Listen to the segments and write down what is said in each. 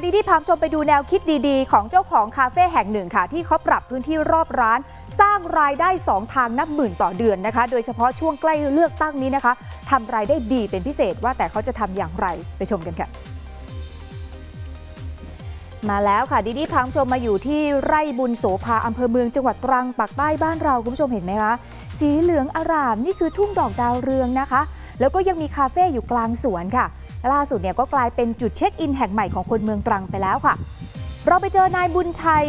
ดีที่พาชมไปดูแนวคิดดีๆ ของเจ้าของคาเฟ่แห่งหนึ่งค่ะ ที่เขาปรับพื้นที่รอบร้าน สร้างรายได้ 2 ทางนับหมื่นต่อเดือนนะคะ โดยเฉพาะช่วงใกล้เลือกตั้งนี้นะคะทำรายได้ดีเป็นพิเศษว่าแต่เขาจะทำอย่างไรไปชมกันค่ะมาแล้วค่ะดีดีพาชมมาอยู่ที่ไร่บุญโสภาอำเภอเมืองจังหวัดตรังปากใต้บ้านเราคุณผู้ชมเห็นไหมคะสีเหลืองอร่ามนี่คือทุ่งดอกดาวเรืองนะคะ แล้วก็ยังมีคาเฟ่อยู่กลางสวนค่ะ ล่าสุดเนี่ยก็กลายเป็นจุดเช็คอินแห่งใหม่ของคนเมืองตรังไปแล้วค่ะ เราไปเจอนายบุญชัย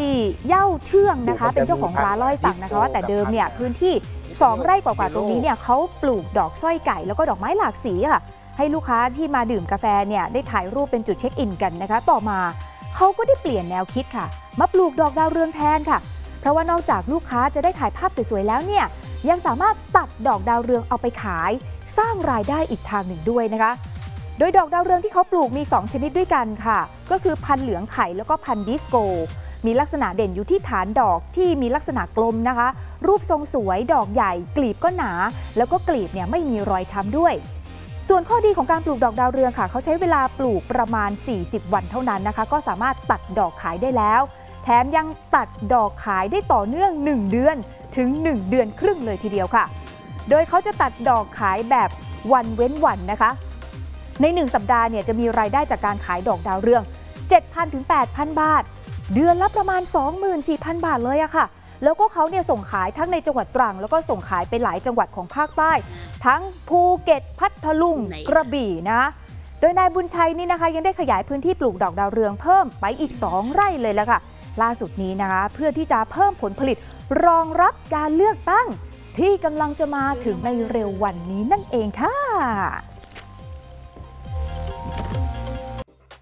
เย่าเชื่องนะคะ เป็นเจ้าของร้านเล่าให้ฟังนะคะว่าแต่เดิมเนี่ยพื้นที่ 2 ไร่กว่าๆตรงนี้เนี่ยเขาปลูกดอกสร้อยไก่แล้วก็ดอกไม้หลากสีค่ะให้ลูกค้าที่มาดื่มกาแฟเนี่ยได้ถ่ายรูปเป็นจุดเช็คอินกันนะคะ ต่อมาเขาก็ได้เปลี่ยนแนวคิดค่ะ มาปลูกดอกดาวเรืองแทนค่ะ เพราะว่านอกจากลูกค้าจะได้ถ่ายภาพสวยๆแล้วเนี่ยยังสามารถตัดดอกดาวเรืองเอาไปขาย สร้างรายได้อีกทางหนึ่งด้วยนะคะ โดยดอกดาวเรืองที่เขาปลูกมี 2 ชนิดด้วยกันค่ะ ก็คือพันธุ์เหลืองไข่แล้วก็พันธุ์ดิฟโก มีลักษณะเด่นอยู่ที่ฐานดอกที่มีลักษณะกลมนะคะ รูปทรงสวยดอกใหญ่ กลีบก็หนา แล้วก็กลีบเนี่ยไม่มีรอยช้ำด้วย ส่วนข้อดีของการปลูกดอกดาวเรืองค่ะ เขาใช้เวลาปลูกประมาณ 40 วันเท่านั้นนะคะ ก็สามารถตัดดอกขายได้แล้ว แถมยังตัดดอกขายได้ต่อเนื่อง 1 เดือนถึง 1 เดือนครึ่งเลยทีเดียวค่ะ โดยเขาจะตัดดอกขายแบบวันเว้นวันนะคะ ใน 1 สัปดาห์เนี่ยจะมีรายได้จากการขายดอกดาวเรือง 7,000ถึง8,000 บาท เดือนละประมาณ 24,000 บาทเลยอะค่ะ แล้วก็เขาเนี่ยส่งขายทั้งในจังหวัดตรัง แล้วก็ส่งขายไปหลายจังหวัดของภาคใต้ ทั้งภูเก็ตพัทลุงไหนกระบี่นะโดยนายบุญชัยนี่นะคะ ยังได้ขยายพื้นที่ปลูกดอกดาวเรืองเพิ่มไปอีก 2 ไร่เลยละค่ะ ล่าสุดนี้นะคะ เพื่อที่จะเพิ่มผลผลิตรองรับการเลือกตั้ง ที่กำลังจะมาถึงในเร็ววันนี้นั่นเองค่ะ